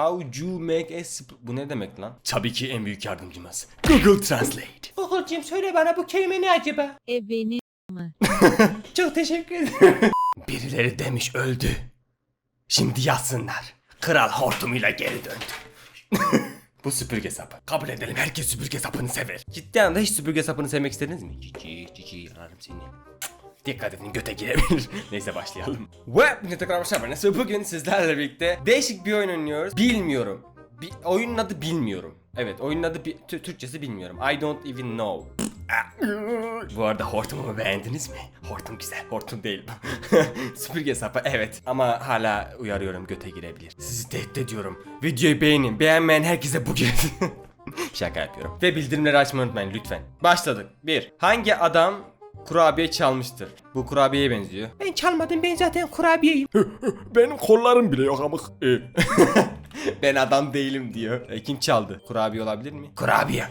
How you make a sp- Bu ne demek lan? Tabii ki en büyük yardımcımız. Google Translate. Google'cim söyle bana bu kelime ne acaba? E beni mı? Çok teşekkür ederim. Birileri demiş öldü. Şimdi yazsınlar. Kral hortumuyla geri döndü. Bu süpürge sapı. Kabul edelim herkes süpürge sapını sever. Ciddi anlamda hiç süpürge sapını sevmek istediniz mi? Cici cici yararım seni. Dikkat edin göte girebilir. Neyse başlayalım. Ve ne tekrar başlamayız. Bugün sizlerle birlikte değişik bir oyun oynuyoruz. Bilmiyorum. Bir, oyunun adı bilmiyorum. Evet oyunun adı bi- Tü- Türkçesi bilmiyorum. I don't even know. Bu arada hortumumu beğendiniz mi? Hortum güzel, hortum değil. Süpürge sapı evet ama hala uyarıyorum göte girebilir. Sizi tehdit ediyorum. Videoyu beğenin. Beğenmeyen herkese bu. Şaka yapıyorum. Ve bildirimleri açmayı unutmayın lütfen. Başladık. 1. Hangi adam kurabiye çalmıştır? Bu kurabiyeye benziyor. Ben çalmadım ben zaten kurabiyeyim. Benim kollarım bile yok amık. ben adam değilim diyor. E, kim çaldı? Kurabiye olabilir mi? Kurabiye.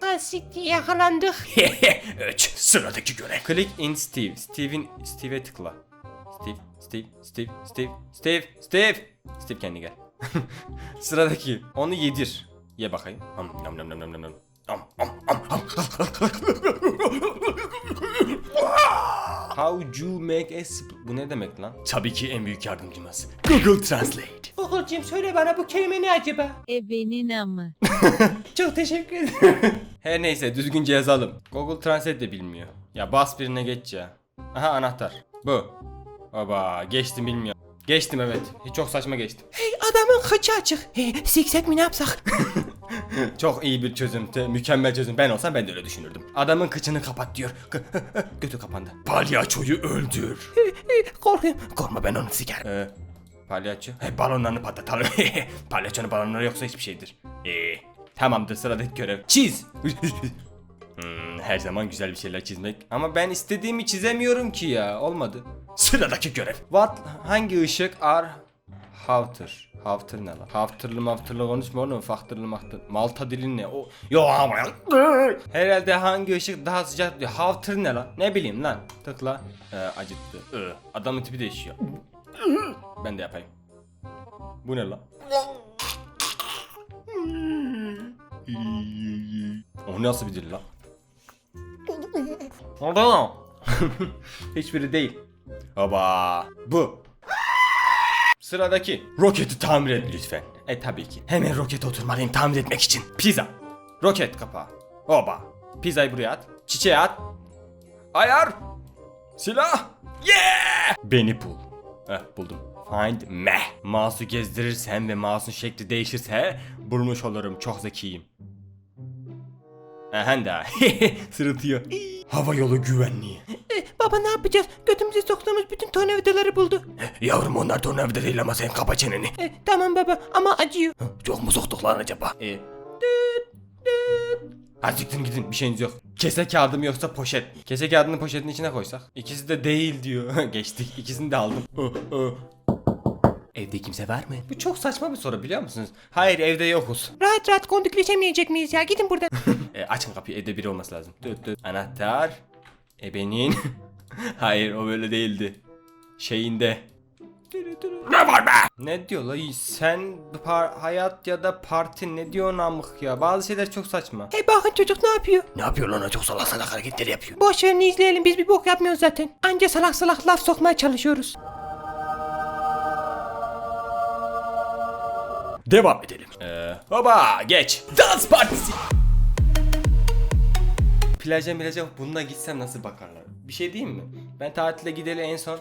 Ha siktir yakalandık. 3. Sıradaki görev. Click in Steve. Steve'in Steve'e tıkla. Steve, Steve, Steve, Steve, Steve, Steve. Steve kendi gel. Sıradaki. Onu yedir. Ye bakayım. Am nam nam nam nam nam nam. Am am am am. How you make a sp- Bu ne demek lan? Tabii ki en büyük yardımcımız. Google Translate. Google'cim söyle bana bu kelime ne acaba? E beni mı? Çok teşekkür ederim. Her neyse düzgünce yazalım. Google Translate de bilmiyor. Ya bas birine geç ya. Aha anahtar. Bu. Baba geçtim bilmiyor. Geçtim evet. Hiç çok saçma geçtim. hey adamın kıçı açık. Hey, siksek mi ne yapsak? Çok iyi bir çözüm. te- mükemmel çözüm. Ben olsam ben de öyle düşünürdüm. Adamın kıçını kapat diyor. Götü kapandı. Palyaçoyu öldür. Korkuyorum. Korkma ben onu sikerim. Ee, palyaço. He, balonlarını patlatalım. Palyaçonun balonları yoksa hiçbir şeydir. Ee, tamamdır sıradaki görev. Çiz. Hmm, her zaman güzel bir şeyler çizmek. Ama ben istediğimi çizemiyorum ki ya. Olmadı. Sıradaki görev. What? Hangi ışık are Hafter. Hafter ne lan? Hafterlı maftırlı konuşma oğlum. Fahtırlı mahtır. Malta dilin ne? O... Yo ama. Herhalde hangi ışık daha sıcak diyor. Hafter ne lan? Ne bileyim lan. Tıkla. Ee, acıttı. Ee, adamın tipi değişiyor. ben de yapayım. Bu ne lan? o nasıl bir dil lan? Orada. Hiçbiri değil. Baba. Bu. Sıradaki. Roketi tamir et lütfen. E tabii ki. Hemen roket oturmalıyım tamir etmek için. Pizza. Roket kapağı. Oba. Pizzayı buraya at. Çiçeğe at. Ayar. Silah. Yeah. Beni bul. Heh buldum. Find me. Mouse'u gezdirirsem ve mouse'un şekli değişirse bulmuş olurum. Çok zekiyim. Aha da. Sırıtıyor. Hava yolu güvenliği. Eh, baba ne yapacağız? Götümüze soktuğumuz bütün tornavidaları buldu. Yavrum onlar tornavida değil ama sen kapa çeneni. Eh, tamam baba ama acıyor. Çok mu soktuk lan acaba? E. Hadi siktirin gidin bir şeyiniz yok. Kese kağıdım yoksa poşet. Kese kağıdını poşetin içine koysak. İkisi de değil diyor. Geçtik ikisini de aldım. Evde kimse var mı? Bu çok saçma bir soru biliyor musunuz? Hayır evde yokuz. Rahat rahat kondikleşemeyecek miyiz ya? Gidin buradan. E, açın kapıyı evde biri olması lazım. Düt düt. Anahtar. Ebenin. Hayır o böyle değildi. Şeyinde. Ne var be? Ne diyor la? Sen par- hayat ya da parti ne diyor namık ya? Bazı şeyler çok saçma. hey bakın çocuk ne yapıyor? Ne yapıyor lan çok salak salak hareketleri yapıyor. Boş verin izleyelim biz bir bok yapmıyoruz zaten. Anca salak salak laf sokmaya çalışıyoruz. Devam edelim. Ee, baba geç. Dans partisi. Plaja plaja bununla gitsem nasıl bakarlar? Bir şey diyeyim mi? Ben tatile gideli en son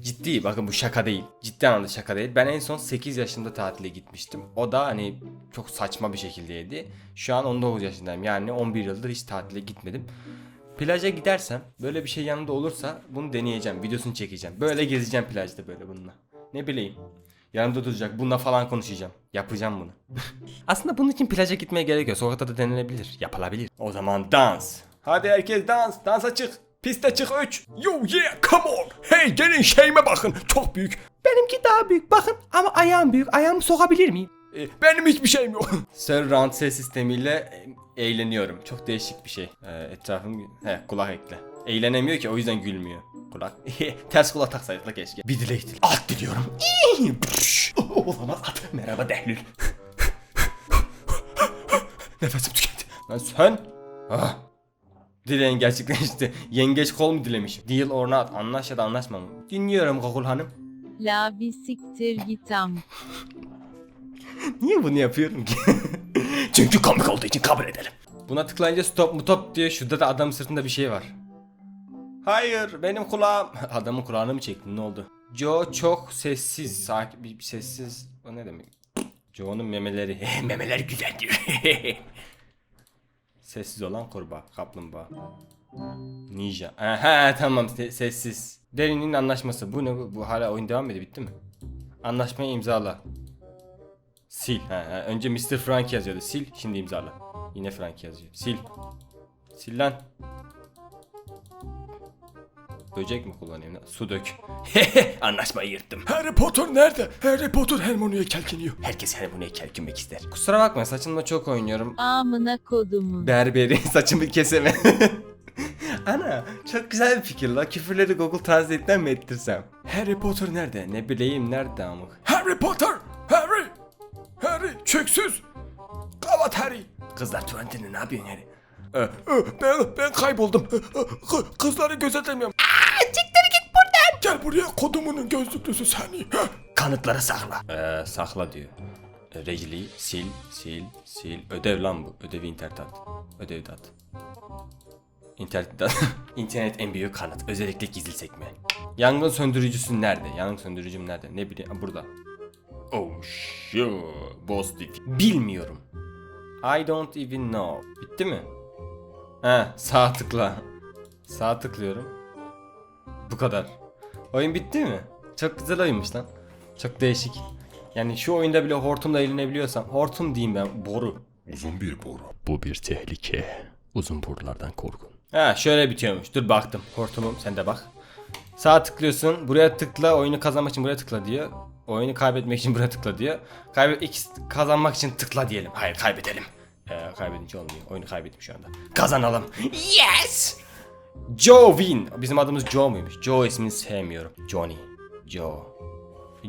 Ciddi bakın bu şaka değil. Ciddi anlamda şaka değil. Ben en son 8 yaşında tatile gitmiştim. O da hani çok saçma bir şekildeydi. Şu an 19 yaşındayım. Yani 11 yıldır hiç tatile gitmedim. Plaja gidersem böyle bir şey yanında olursa bunu deneyeceğim. Videosunu çekeceğim. Böyle gezeceğim plajda böyle bununla. Ne bileyim. Yanımda duracak. Bununla falan konuşacağım. Yapacağım bunu. Aslında bunun için plaja gitmeye gerek yok. Sokakta da denenebilir. Yapılabilir. O zaman dans. Hadi herkes dans. Dansa çık. Piste çık 3. Yo yeah come on. Hey gelin şeyime bakın. Çok büyük. Benimki daha büyük bakın ama ayağım büyük. Ayağımı sokabilir miyim? E, benim hiçbir şeyim yok. Surround ses sistemiyle eğleniyorum. Çok değişik bir şey. E, etrafım... He kulak ekle. Eğlenemiyor ki o yüzden gülmüyor. Kulak. Ters kulak taksaydık la keşke. Bir dilek dil. Alt diliyorum. Olamaz at. Merhaba Dehlül. Nefesim tükendi. Lan sen. Ah. Dileğin gerçekleşti. Yengeç kol mu dilemiş? Deal or not. Anlaş ya da anlaşma mı? Dinliyorum Kokul Hanım. La bir siktir git am. Niye bunu yapıyorum ki? Çünkü komik olduğu için kabul edelim. Buna tıklayınca stop mu top diye şurada da adam sırtında bir şey var. Hayır benim kulağım. Adamın kulağını mı çektin ne oldu? Joe çok sessiz. Sakin bir, sessiz. O ne demek? Joe'nun memeleri. Memeleri güzeldir. Sessiz olan kurbağa, kaplumbağa. Ninja. Aha tamam se- sessiz. Derinin anlaşması. Bu ne bu? Hala oyun devam ediyor bitti mi? Anlaşmayı imzala. Sil. Ha, ha. Önce Mr. Frank yazıyordu. Sil. Şimdi imzala. Yine Frank yazıyor. Sil. Sil lan. Böcek mi kullanayım? lan? Su dök. Anlaşmayı yırttım. Harry Potter nerede? Harry Potter Hermione'ye kelkiniyor. Herkes Hermione'ye kelkinmek ister. Kusura bakma saçımla çok oynuyorum. Amına kodumun. Berberi saçımı keseme. Ana çok güzel bir fikir la. Küfürleri Google Translate'den mi ettirsem? Harry Potter nerede? Ne bileyim nerede amık. Harry Potter! Harry! Harry! Çöksüz! Kavat Harry! Kızlar tuvaletinde ne yapıyorsun Harry? Ee, e, Ben, ben kayboldum. Ee, e, kı- Kızları gözetemiyorum. Çıktır git buradan. Gel buraya kodumunun gözlüklüsü seni. Kanıtları sakla. Ee, sakla diyor. Regli, sil, sil, sil. Ödev lan bu. Ödevi internet at. Ödevi de at. İnternet at. İnternet en büyük kanıt. Özellikle gizli sekme. Yangın söndürücüsü nerede? Yangın söndürücüm nerede? Ne bileyim. Ha, Burada. Oh sure. Boss. Bilmiyorum. I don't even know. Bitti mi? He sağ tıkla. Sağ tıklıyorum. Bu kadar. Oyun bitti mi? Çok güzel oyunmuş lan. Çok değişik. Yani şu oyunda bile hortumla eğlenebiliyorsam hortum diyeyim ben boru. Uzun bir boru. Bu bir tehlike. Uzun borulardan korkun. Ha şöyle bitiyormuş. Dur baktım. Hortumum sen de bak. Sağ tıklıyorsun. Buraya tıkla. Oyunu kazanmak için buraya tıkla diyor. Oyunu kaybetmek için buraya tıkla diyor. Kaybet ikisi kazanmak için tıkla diyelim. Hayır kaybedelim. Ee, kaybedince olmuyor. Oyunu kaybettim şu anda. Kazanalım. Yes! Joe win. Bizim adımız Joe muymuş? Joe ismini sevmiyorum. Johnny. Joe.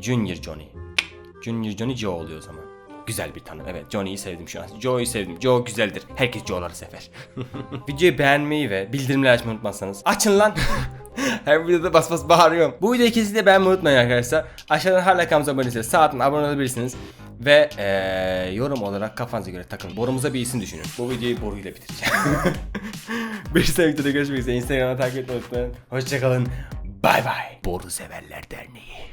Junior Johnny. Junior Johnny Joe oluyor o zaman. Güzel bir tanım. Evet Johnny'yi sevdim şu an. Joe'yu sevdim. Joe güzeldir. Herkes Joe'ları sever. Videoyu beğenmeyi ve bildirimleri açmayı unutmazsanız. Açın lan. Her videoda bas bas bağırıyorum. Bu videoyu kesinlikle beğenmeyi unutmayın arkadaşlar. Aşağıdan hala kanalımıza abone değilseniz sağ altına abone olabilirsiniz. Ve eee, yorum olarak kafanıza göre takılın. Borumuza bir isim düşünün. Bu videoyu boruyla bitireceğim. bir sonraki videoda görüşmek üzere. Instagram'a takip etmeyi unutmayın. Hoşçakalın. Bay bay. Boru Severler Derneği.